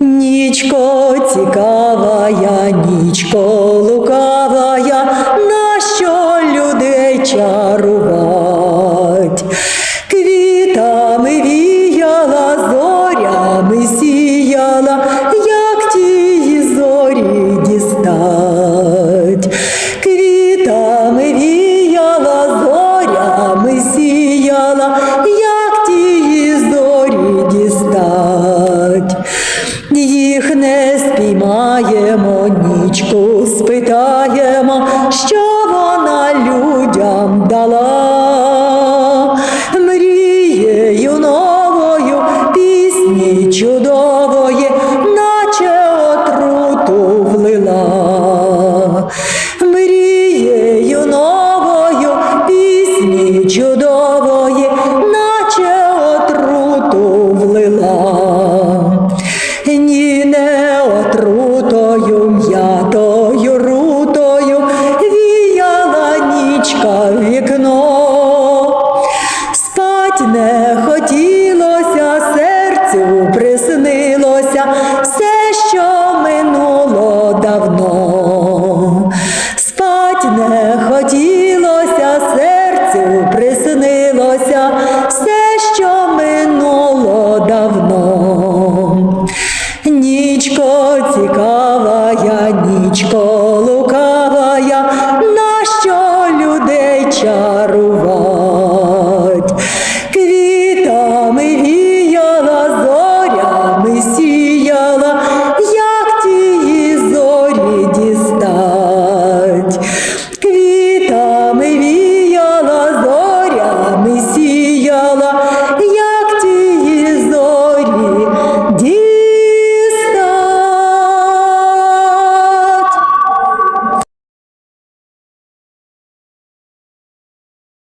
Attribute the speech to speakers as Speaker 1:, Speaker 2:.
Speaker 1: Нічко цікавая, нічко лукавая, нащо людей чарувать? Спитаємо нічку, спитаємо, що вона людям дала, мрією новою, пісні чудової, наче отруту влила, мрією новою, пісні чудової, наче отруту влила. не хотілося, серцю приснилося все, що минуло давно.